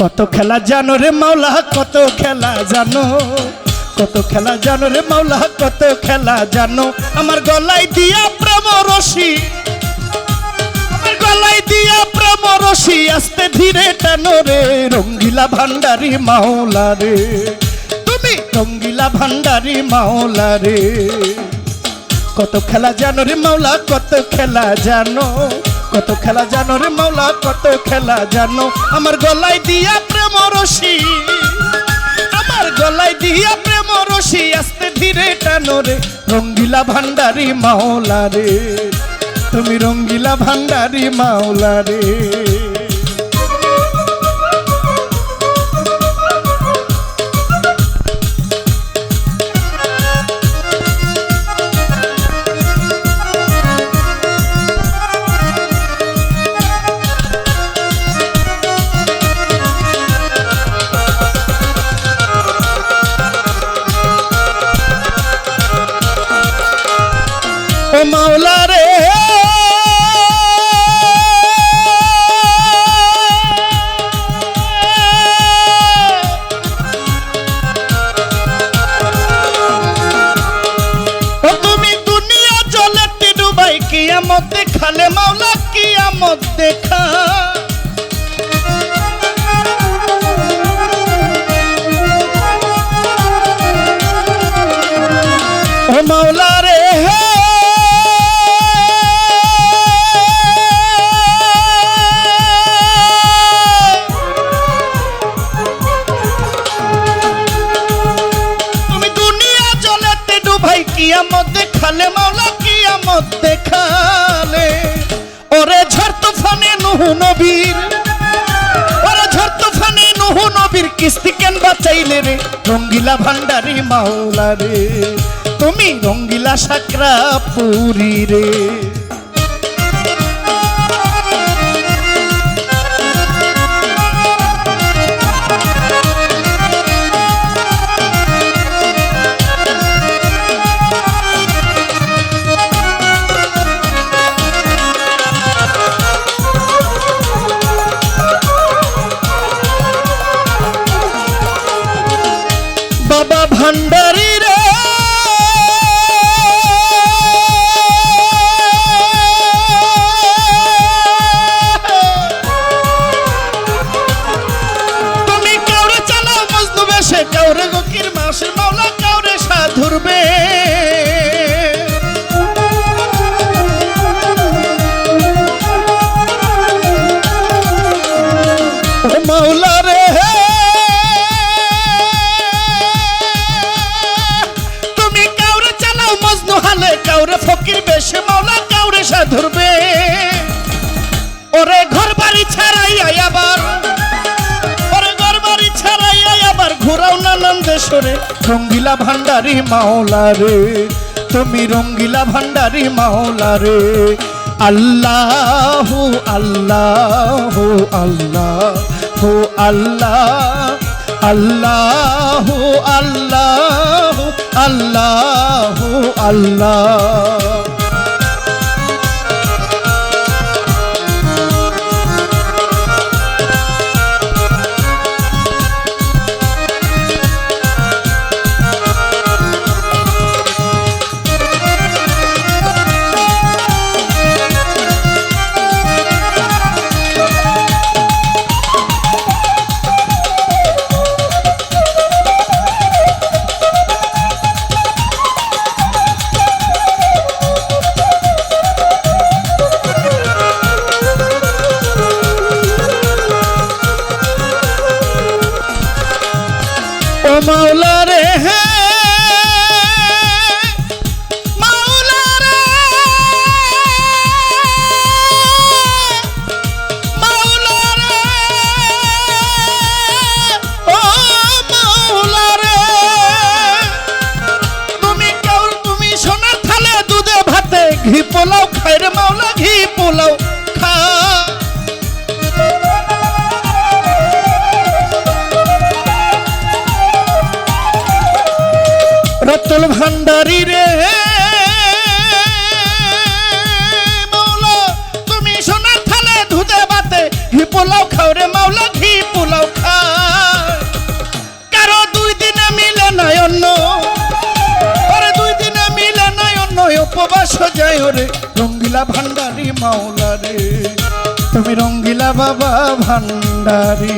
কত খেলা জানো রে মাওলা, কত খেলা জানো? কত খেলা জানো রে মাওলা, কত খেলা জানো? আমার গলায় দিয়া প্রেম রশি, আমার গলায় দিয়া প্রেম রশি, আস্তে ধীরে টানো রে রঙ্গিলা ভান্ডারি মাওলা রে। তুমি রঙ্গিলা ভান্ডারি মাওলা রে। কত খেলা জানো রে মাওলা, কত খেলা জানো? কত খেলা জানো রে মাওলা, কত খেলা জানো? আমার গলায় দিয়া প্রেম রশি, আমার গলায় দিয়া প্রেম রশি, আস্তে ধীরে টানো রে রঙ্গিলা ভান্ডারি মাওলা রে। তুমি রঙ্গিলা ভান্ডারি মাওলা রে। মাওলার কিয়ামত দেখালে, মাওলা, কিয়ামত দেখালে। ওরে ঝড় তুফানে নুহু নবীর, ওরে ঝড় তুফানে নুহু নবীর কিস্তি কেন বাঁচাইলে রে? রঙ্গিলা ভান্ডারি মাওলা রে, তুমি রঙ্গিলা সাকরা পুরী রে। রঙ্গিলা ভান্ডারি মাওলা রে, তুমি রঙ্গিলা ভান্ডারি মাওলা রে। আল্লাহ আল্লাহ আল্লাহ হো আল্লাহ আল্লাহ আল্লাহ আল্লাহ আল্লাহ। রতল ভান্ডারি রে। তুমি সোনার থালে ধুতে বাতে ঘি পোলাও খাও রে মাওলা, ঘি পোলাও খায়। কারও দুই দিনে মিলে নাই অন্য পরে দুই দিনে মিলে নাই অন্য উপবাস যায় ওরে, রঙ্গিলা ভান্ডারি মাওলা রে। তুমি রঙ্গিলা বাবা ভান্ডারি।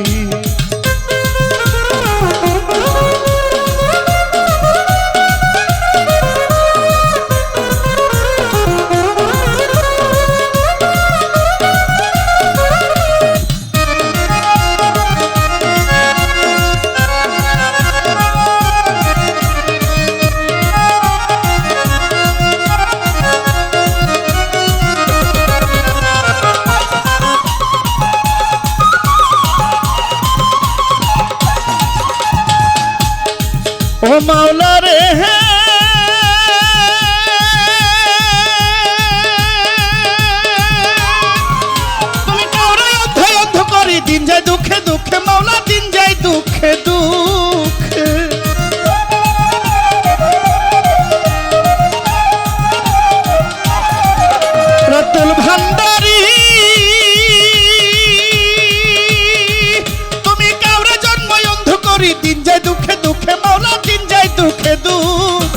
করি দিন যায় দুঃখে দুঃখে মাওলা দিন যায় দুঃখে দুঃখ।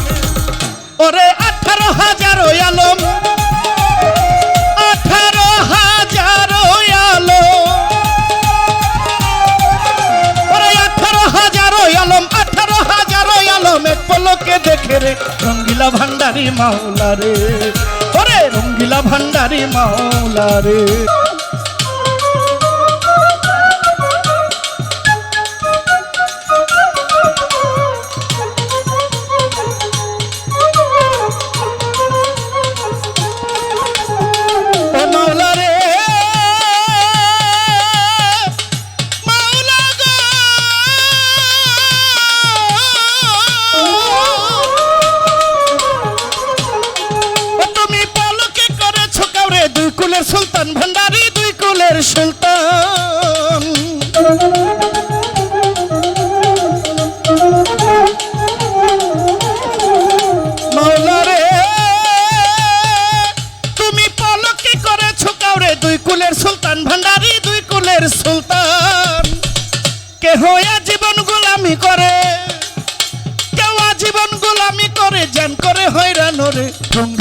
ওরে আঠারো হাজার আলম, আঠারো হাজার আঠারো হাজার আঠারো হাজার এক দেখে রঙ্গিলা ভান্ডারি মাওলা রে। ওরে রঙ্গিলা ভান্ডারি মাওলা রে।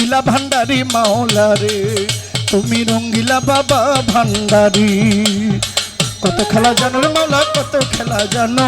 রঙ্গিলা ভান্ডারি মাওলা রে, তুমি রঙ্গিলা বাবা ভান্ডারি। কত খেলা জানো মাওলা, কত খেলা জানো।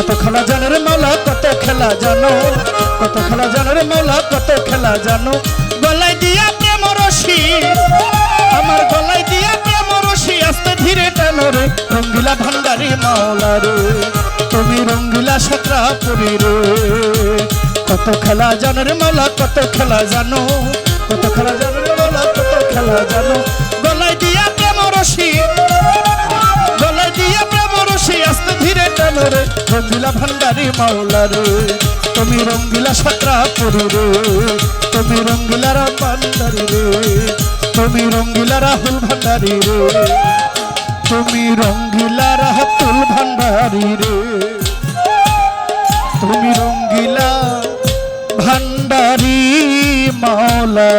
কত খেলা জানো রে মাওলা কত খেলা জানো? কত খেলা জানো রে মাওলা কত খেলা জানো? গলায় দিয়া প্রেম রশি, আমার গলায় দিয়া প্রেম রশি, আস্তে ধীরে টানো রে, রঙ্গিলা ভান্ডারি মাওলা রে। তুমি রঙ্গিলা সাতরা পুরী রে। কত খেলা জানো রে মাওলা কত খেলা জানো? কত খেলা জানো রে মাওলা কত খেলা জানো? গলায় দিয়া প্রেম রশি টানো রে রঙ্গিলা ভান্ডারি মাওলা রে তুমি রঙ্গিলা সাতরা পুরী রে তুমি রঙ্গিলা রাম ভান্ডারি রে। তুমি রঙ্গিলা রাহুল ভান্ডারি রে। তুমি রঙ্গিলা রাহুল ভান্ডারি রে। তুমি রঙ্গিলা ভান্ডারি মাওলা